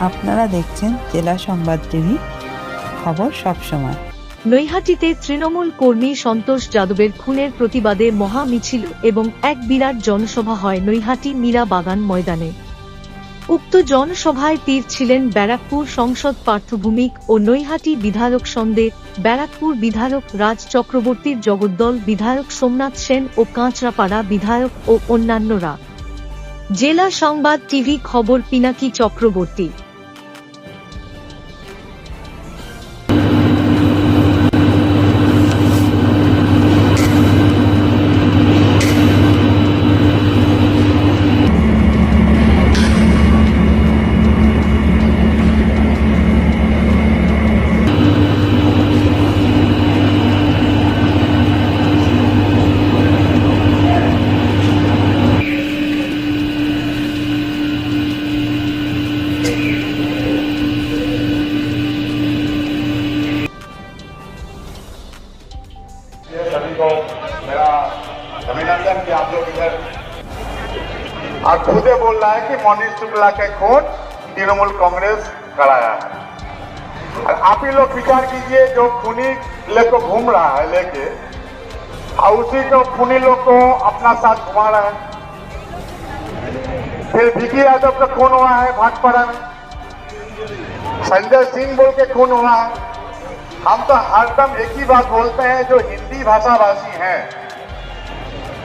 আপনারা দেখছেন জেলা সংবাদ টিভি, খবর সবসময়। নৈহাটিতে তৃণমূল কর্মী সন্তোষ যাদবের খুনের প্রতিবাদে মহা মিছিল এবং এক বিরাট জনসভা হয় নৈহাটি মীরা বাগান ময়দানে। উক্ত জনসভায় তীর ছিলেন ব্যারাকপুর সংসদ পার্থভূমিক ও নৈহাটি বিধায়ক সন্দে, ব্যারাকপুর বিধায়ক রাজ চক্রবর্তীর জগদ্দল বিধায়ক সোমনাথ সেন ও কাঁচরাপাড়া বিধায়ক ও অন্যান্যরা। জেলা সংবাদ টিভি খবর পিনাকি চক্রবর্তী। है कि मनीष शुक्ला के खून तृणमूल कांग्रेस कराया है और आप ही लोग विचार कीजिए जो खूनी लेको घूम रहा है लेके और उसी को खूनी लोग को अपना साथ घुमा रहा है फिर विकी यादव का खून हुआ है भाटपाड़ा में संजय सिंह बोल के खून हुआ है हम तो हरदम एक ही बात बोलते हैं जो हिंदी भाषा भाषी हैं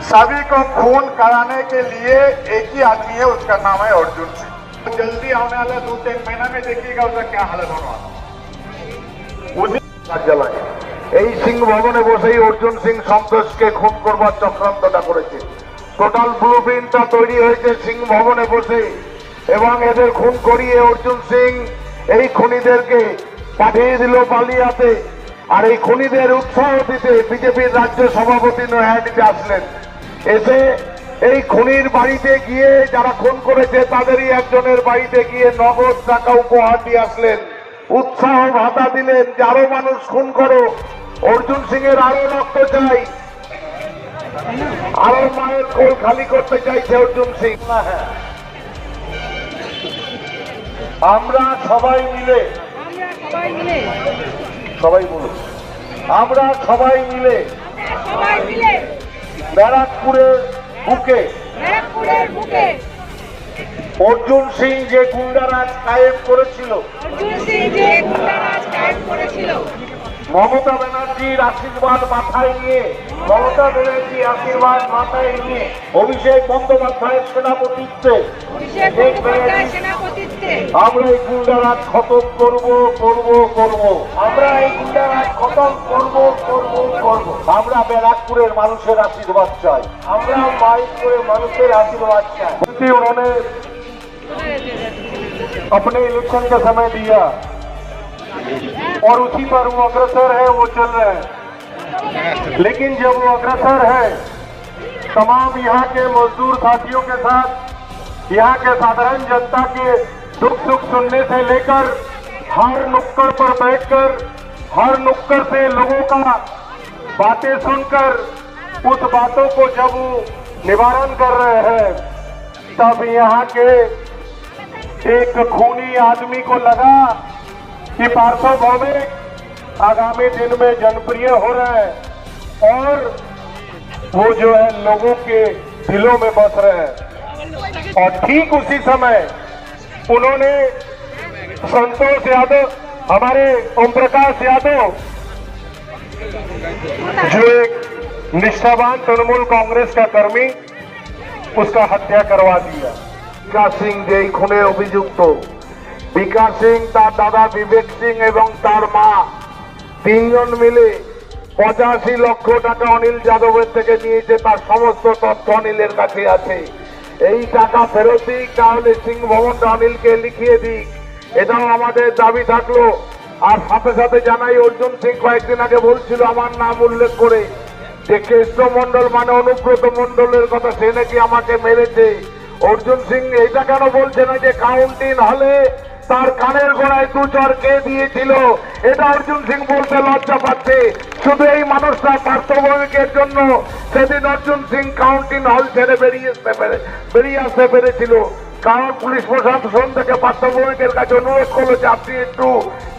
सभी को खून कराने के लिए एक ही आदमी है उसका नाम है अर्जुन सिंह तो जल्दी आने वाला दो तीन महीना में देखिएगा उसका क्या हालत होने वाला उसी কার্যালয়ে এই সিং ভবনে বসেই অর্জুন সিং সন্তোষকে খুন করবার চক্রান্তটা করেছে টোটাল ব্লু প্রিন্টটা তৈরি হয়েছে সিং ভবনে বসে এবং এদের খুন করিয়ে অর্জুন সিং এই খুনিদেরকে পাঠিয়ে দিল পালিয়াতে আর এই খুনিদের উৎসাহ দিতে বিজেপির রাজ্য সভাপতি নয়াটিতে আসলেন এসে এই খুনির বাড়িতে গিয়ে যারা খুন করেছে তাদেরই একজনের বাড়িতে গিয়ে নগদ টাকা উপহার দিয়ে আসলেন। উৎসাহ ভাতা দিলেন যে আরও মানুষ খুন করো অর্জুন সিং এর আরও রক্ত চাই। আরও মায়ের কোল খালি করতে চাইছে অর্জুন সিং। আমরা সবাই মিলে আমরা সবাই মিলে সবাই বলুন। আমরা সবাই মিলে আমরা সবাই মিলে ব্যারাকপুরের বুকে। অর্জুন সিং যে গুন্ডারাজ কায়েম করেছিল। মমতা ব্যানার্জির আশীর্বাদ মাথায় নিয়ে মমতা ব্যানার্জির আশীর্বাদ মাথায় নিয়ে অভিষেক বন্দ্যোপাধ্যায়ের সেনাপতিত্বে অভিষেক বন্দ্যোপাধ্যায় সেনাপতিত্বে আমরা এই গুন্ডারাজ খতম করব করব করব আমরা এই গুন্ডারাজ খতম করব করব করব আমরা ব্যারাকপুরের মানুষের আশীর্বাদ চাই আমরা মাইকপুরের মানুষের আশীর্বাদ চাই क्योंकि उन्होंने अपने इलेक्शन का समय दिया और उसी पर वो अग्रसर है वो चल रहे हैं लेकिन जब वो अग्रसर है तमाम यहाँ के मजदूर साथियों के साथ यहाँ के साधारण जनता के दुख सुख सुनने से लेकर हर नुक्कड़ पर बैठकर, हर नुक्कड़ से लोगों का बातें सुनकर, उस बातों को जब वो निवारण कर रहे हैं, तब यहाँ के एक खूनी आदमी को लगा कि पार्थो भौमिक, आगामी दिन में जनप्रिय हो रहे हैं और वो जो है लोगों के दिलों में बस रहे हैं। और ठीक उसी समय उन्होंने संतोष यादव हमारे ओम प्रकाश यादव जो एक निष्ठावान तृणमूल कांग्रेस का कर्मी उसका हत्या करवा दिया বিকাশ সিং যেই খুনে অভিযুক্ত বিকাশ সিং তার দাদা বিবেক সিং এবং তার মা তিনজন মিলে পঁচাশি লক্ষ টাকা অনিল যাদবের থেকে নিয়েছে তার সমস্ত তথ্য অনিলের কাছে আছে এই টাকা ফেরত দিক, তাহলে সিং ভবনটা অনিলকে লিখিয়ে দিক। এটাও আমাদের দাবি থাকল। আর সাথে সাথে জানাই, অর্জুন সিং কয়েকদিন আগে বলছিল আমার নাম উল্লেখ করে যে, কেষ্ট মন্ডল মানে অনুব্রত মন্ডলের কথা সে নাকি আমাকে মেরেছে। অর্জুন সিং এটা কেন বলছে না যে কাউন্টিন হলে তার কানের গোড়ায় দু চর কে দিয়েছিল? এটা অর্জুন সিং বলতে লজ্জা পাচ্ছে। শুধু এই মানুষটা পার্থভৌমিকের জন্য সেদিন অর্জুন সিং কাউন্টিং হল ছেড়ে বেরিয়ে পেরে বেরিয়ে আসতে পেরেছিল। কারণ পুলিশ প্রশাসন থেকে প্রাথমিকের কাছে অনুরোধ করল যে আপনি একটু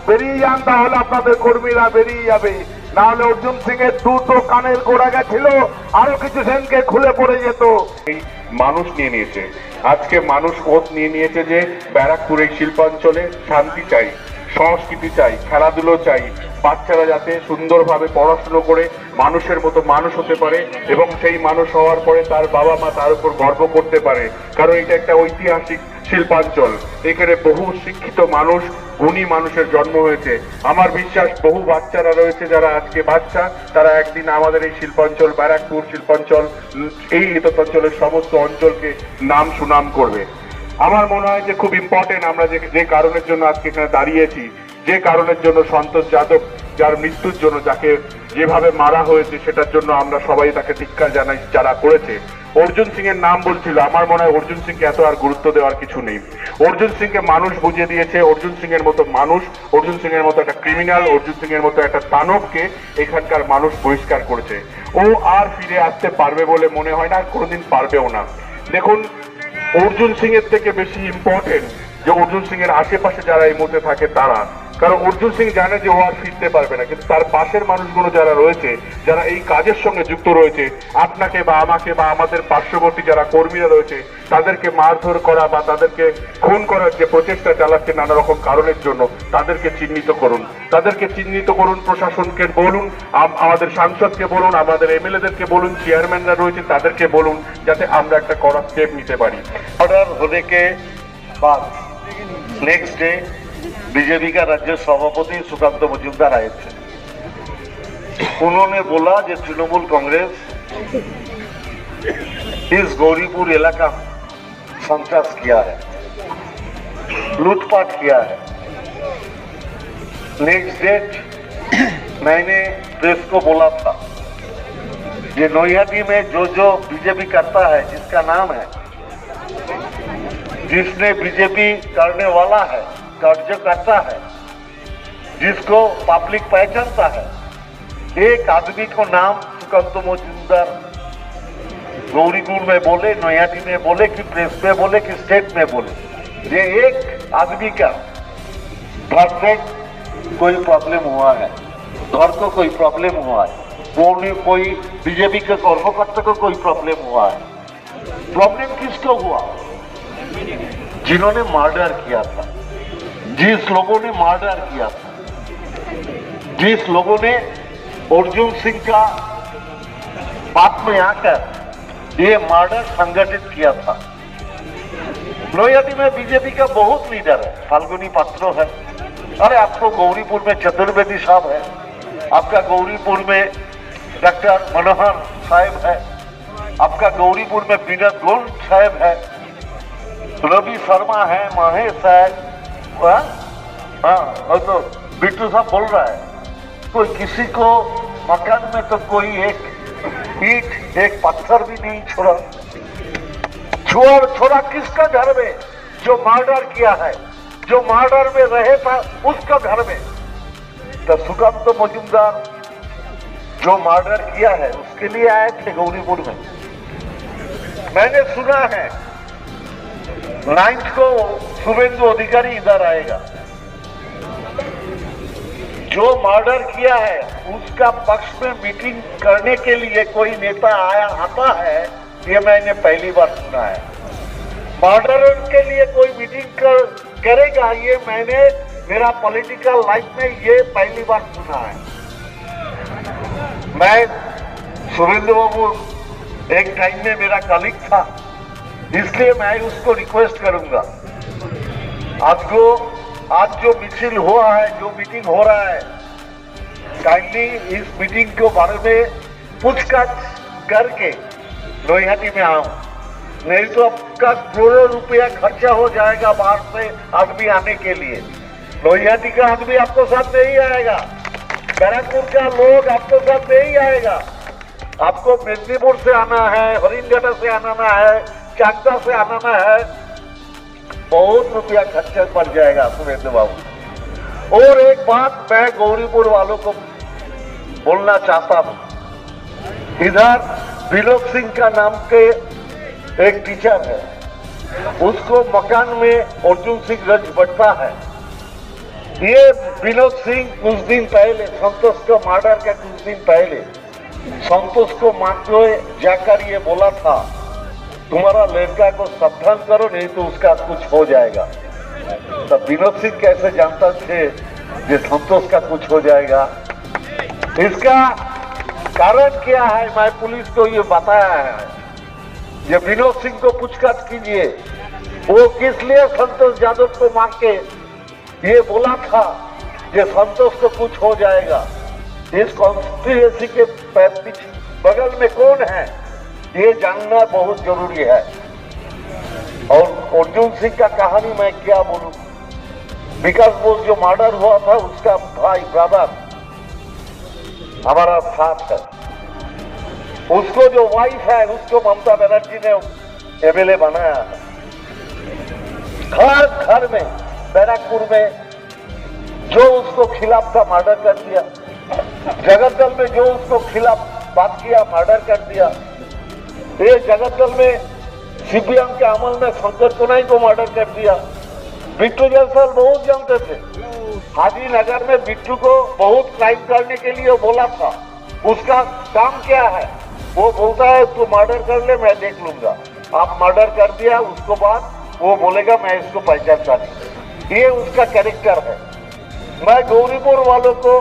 বেরিয়ে যান, তাহলে আপনাদের কর্মীরা বেরিয়ে যাবে। না হলে অর্জুন সিং এর দুটো কানের গোড়া গেছিল, আরও কিছু সেনকে খুলে পড়ে যেত। মানুষ নিয়ে নিয়েছে। আজকে মানুষ ওত নিয়ে নিয়েছে যে ব্যারাকপুরের শিল্পাঞ্চলে শান্তি চাই। সংস্কৃতি চাই, খেলাধুলো চাই, বাচ্চারা যাতে সুন্দরভাবে পড়াশুনো করে মানুষের মতো মানুষ হতে পারে এবং সেই মানুষ হওয়ার পরে তার বাবা মা তার উপর গর্ব করতে পারে। কারণ এটা একটা ঐতিহাসিক শিল্পাঞ্চল। এখানে বহু শিক্ষিত মানুষ, গুণী মানুষের জন্ম হয়েছে। আমার বিশ্বাস বহু বাচ্চারা রয়েছে যারা আজকে বাচ্চা, তারা একদিন আমাদের এই শিল্পাঞ্চল, ব্যারাকপুর শিল্পাঞ্চল, এই অঞ্চলের সমস্ত অঞ্চলকে নাম সুনাম করবে। আমার মনে হয় যে খুব ইম্পর্টেন্ট আমরা যে যে কারণের জন্য আজকে এখানে দাঁড়িয়েছি, যে কারণের জন্য সন্তোষ যাদব, যার মৃত্যুর জন্য যাকে যেভাবে মারা হয়েছে সেটার জন্য আমরা সবাই তাকে ধিক্কার জানাই, যারা করেছে। অর্জুন সিং এর নাম বলছিল, আমার মনে হয় অর্জুন সিংকে এত আর গুরুত্ব দেওয়ার কিছু নেই। অর্জুন সিংকে মানুষ বুঝিয়ে দিয়েছে, অর্জুন সিং এর মতো মানুষ, অর্জুন সিং এর মতো একটা ক্রিমিনাল অর্জুন সিং এর মতো একটা দানবকে এখানকার মানুষ বহিষ্কার করেছে। ও আর ফিরে আসতে পারবে বলে মনে হয় না, আর কোনোদিন পারবেও না। দেখুন অর্জুন সিং এর থেকে বেশি ইম্পর্টেন্ট যে অর্জুন সিং এর আশেপাশে যারা এই মুহূর্তে থাকে তারা। কারণ অর্জুন সিং জানে যে ও আর ফিরতে পারবে না, কিন্তু তার পাশের মানুষগুলো যারা রয়েছে, যারা এই কাজের সঙ্গে যুক্ত রয়েছে, আপনাকে বা আমাকে বা আমাদের পার্শ্ববর্তী যারা কর্মীরা রয়েছে, তাদেরকে মারধর করা বা তাদেরকে খুন করার যে প্রচেষ্টা চালাচ্ছে নানা রকম কারণের জন্য, তাদেরকে চিহ্নিত করুন। তাদেরকে চিহ্নিত করুন প্রশাসনকে বলুন আমাদের সাংসদকে বলুন, আমাদের এমএলএদেরকে বলুন, চেয়ারম্যানরা রয়েছে তাদেরকে বলুন, যাতে আমরা একটা কড়া স্টেপ নিতে পারি। অর্ডার হলেকে বা नेक्स्ट डे बीजेपी का राज्य सभापति सुकांत मजुमदार आए थे। उन्होंने बोला जो तृणमूल कांग्रेस इस गौरीपुर इलाका में संतरास किया है, लूटपाट किया है। नेक्स्ट डेट मैंने प्रेस को बोला था ये नोयाटी में जो जो बीजेपी करता है, जिसका नाम है जिसने बीजेपी करने वाला है कार्य करता है, जिसको पब्लिक पहचानता है, एक आदमी को नाम सुकांत मजुमदार गौरीपुर में बोले नोयाटी में बोले, कि प्रेस में बोले, कि स्टेट में बोले। ये एक आदमी का से कोई प्रॉब्लम हुआ है, घर को कोई प्रॉब्लम हुआ है, कोई बीजेपी के कर्मकर्ता को कोई प्रॉब्लम हुआ है। प्रॉब्लम किसको हुआ? जिन्होंने मर्डर किया था, जिस लोगों ने मर्डर किया था, जिस लोगों ने अर्जुन सिंह का बात में आकर ये मर्डर संगठित किया था। नोयाटी में बीजेपी का बहुत लीडर है, फाल्गुनी पात्रो है। अरे, आपको गौरीपुर में चतुर्वेदी साहब है, आपका गौरीपुर में डॉक्टर मनोहर साहेब है, आपका गौरीपुर में विनोद गोल्ड साहेब है रवि शर्मा है, महेश है। हाँ? तो बिट्टू साहब बोल रहा है। कोई किसी को मकान में तो कोई एक ईट, एक पत्थर भी नहीं छोड़ा। छोड़ छोड़ा किसका घर में? जो मर्डर किया है। जो मर्डर में रहे था, उसका घर में। तो सुकांत मजुमदार। जो मर्डर किया है, उसके लिए आए थे गौरीपुर में। मैंने सुना है नाइन्थ को शुभेंदु अधिकारी इधर आएगा। जो मर्डर किया है उसका पक्ष में मीटिंग करने के लिए कोई नेता आया आता है ये मैंने पहली बार सुना है। मर्डर के लिए कोई मीटिंग कर, करेगा ये मैंने मेरा पॉलिटिकल लाइफ में ये पहली बार सुना है। मैं सुरेंद्र बाबू एक टाइम में मेरा कलीग था। इसलिए मैं उसको रिक्वेस्ट करूँगा। आज को, आज जो मिছিল हुआ है, जो मीटिंग हो रहा है काइंडली इस मीटिंग के बारे में पूछताछ करके लोहियाटी में आओ। नहीं तो आपका करोड़ों रुपया खर्चा हो जाएगा बाहर से आदमी आने के लिए। लोहियाटी का आदमी आपको साथ नहीं आएगा। बैरकपुर का लोग आपको साथ नहीं आएगा। आपको मेदनीपुर से आना है हरिंगटा से आना है चाकदा से आना है। बहुत रुपया खर्चा पड़ जाएगा, सुरेंद्र बाबू। और एक बात मैं गौरीपुर वालों को बोलना चाहता हूँ। इधर विलोक सिंह का नाम के एक टीचर है। उसको मकान में अर्जुन सिंह रज बढ़ता है। ये विनोद सिंह कुछ दिन पहले, संतोष को मर्डर के कुछ दिन पहले, संतोष को मात्र जाकर ये बोला था तुम्हारा लड़का को सावधान करो, नहीं तो उसका कुछ हो जाएगा। तब विनोद सिंह कैसे जानता थे कि संतोष का कुछ हो जाएगा? इसका कारण क्या है? मैं पुलिस को ये बताया है। ये विनोद सिंह को पूछताछ कीजिए। वो किस लिए संतोष यादव को मांग के ये बोला था कि संतोष को कुछ हो जाएगा? इस कॉन्स्पिरेसी के बगल में कौन है? ये जानना बहुत ज़रूरी है। और अर्जुन सिंह का कहानी मैं क्या बोलूँ? बिकॉज़ वो जो मर्डर हुआ था, उसका भाई ब्रदर हमारा साथ है। उसको जो वाइफ है, उसको ममता बनर्जी ने एमएलए बनाया है। घर घर में, बैरकपुर में, जो उसको खिलाफ था मर्डर कर दिया। जगतदल में जो उसको खिलाफ बात किया मर्डर कर दिया। ये जगतदल में सीपीएम के अमल में शंकर कुनाई को मर्डर कर दिया। बिट्टू जायसवाल बहुत जानते थे। हाजी नगर में बिट्टू को बहुत क्राइम करने के लिए बोला था। उसका काम क्या है? वो बोलता है, तू मर्डर कर ले, मैं देख लूँगा। आप मर्डर कर दिया, उसको बाद वो बोलेगा, मैं इसको पहचानता नहीं ये उसका कैरेक्टर है। मैं गौरीपुर वालों को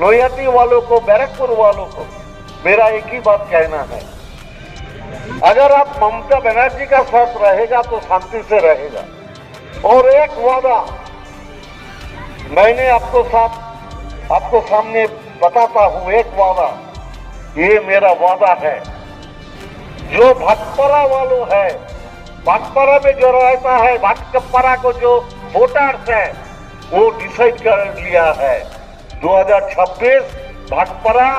लोहियाती वालों को, बैरकपुर वालों को, मेरा एक ही बात कहना है। अगर आप ममता बनर्जी का साथ रहेगा तो शांति से रहेगा। और एक वादा मैंने आपको साथ, आपको सामने बताता हूँ, एक वादा, ये मेरा वादा है। जो भटपरा वालों है भटपरा में जो रहता है भटकपरा को जो वोटर्स है, वो डिसाइड कर लिया है। 2026 भटपरा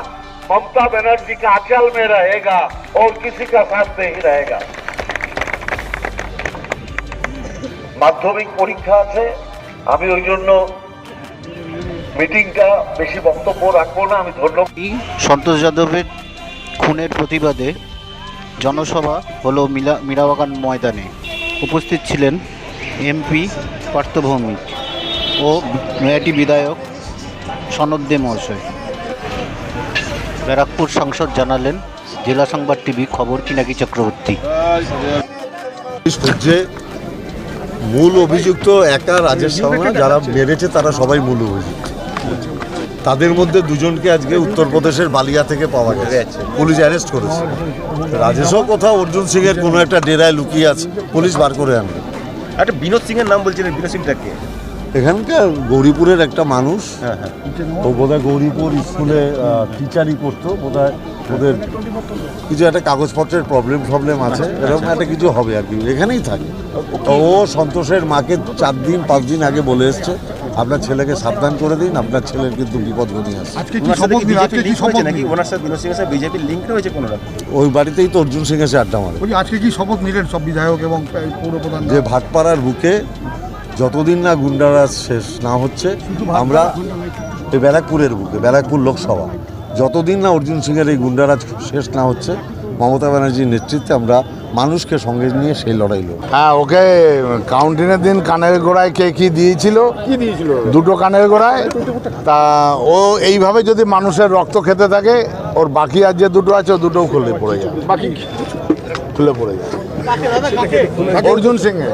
ममता बनर्जी का अचल में रहेगा और किसी का साथ नहीं रहेगा মাধ্যমিক পরীক্ষা আছে আমি ওই জন্য মিটিংটা বেশি বক্তব্য রাখবো না আমি ধন্যবাদ এই সন্তোষ যাদবের খুনের প্রতিবাদে জনসভা হলো মিলা মীরাবাগান ময়দানে উপস্থিত ছিলেন এমপি পার্থভৌমিক ও নয়াটি বিধায়ক সনদ দে মহাশয় ব্যারাকপুর সাংসদ জানালেন জেলা সংবাদ টিভি খবর পিনাকি চক্রবর্তী। খুঁজছে মূল অভিযুক্ত একা রাজেশ শর্মা যারা মেরেছে তারা সবাই মূল অভিযুক্ত। তাদের মধ্যে দুজনকে আজকে উত্তরপ্রদেশের বালিয়া থেকে পাওয়া গেছে। পুলিশ অ্যারেস্ট করেছে। রাজেশও কোথাও অর্জুন সিং এর কোনো একটা ডেরায় লুকিয়ে আছে। পুলিশ বার করে আনবে। একটা বিনোদ সিং এর নাম বলছিলেন বিনোদ সিংটা কে? এখানকার গৌরীপুরের একটা মানুষ। ও বোধহয় গৌরীপুর স্কুলে টিচারই করতো বোধহয় ওদের কিছু একটা কাগজপত্রের প্রবলেম প্রবলেম আছে এরকম একটা কিছু হবে আর কি এখানেই থাকে। তো ও সন্তোষের মাকে চার দিন পাঁচ দিন আগে বলে এসছে আপনার ছেলেকে সাবধান করে দিন আপনার ছেলের কিন্তু বিপদ আসছে লিংক রয়েছে ওই বাড়িতেই তো অর্জুন সিং এসে আড্ডা মারে। আজকে কি শপথ নিলেন সব বিধায়ক এবং পৌর প্রধান যে ভাটপাড়ার বুকে যতদিন না গুন্ডারাজ শেষ না হচ্ছে আমরা এই ব্যারাকপুরের বুকে ব্যারাকপুর লোকসভা। যতদিন না অর্জুন সিংয়ের এই গুন্ডারাজ শেষ না হচ্ছে মমতা ব্যানার্জির নেতৃত্বে আমরা মানুষকে সঙ্গে নিয়ে সেই লড়াই লড়ব। হ্যাঁ ওকে কাউন্টিনের দিন কানের গোড়ায় কে কি দিয়েছিল? কি দিয়েছিল? দুটো কানের গোড়ায়? তা ও এইভাবে যদি মানুষের রক্ত খেতে থাকে ওর বাকি আর যে দুটো আছে ও দুটোও খুলে পড়ে যায়। বাকি খুলে পড়ে যায়। অর্জুন সিং এর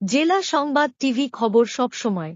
জেলা সংবাদ টিভি খবর সব সময়।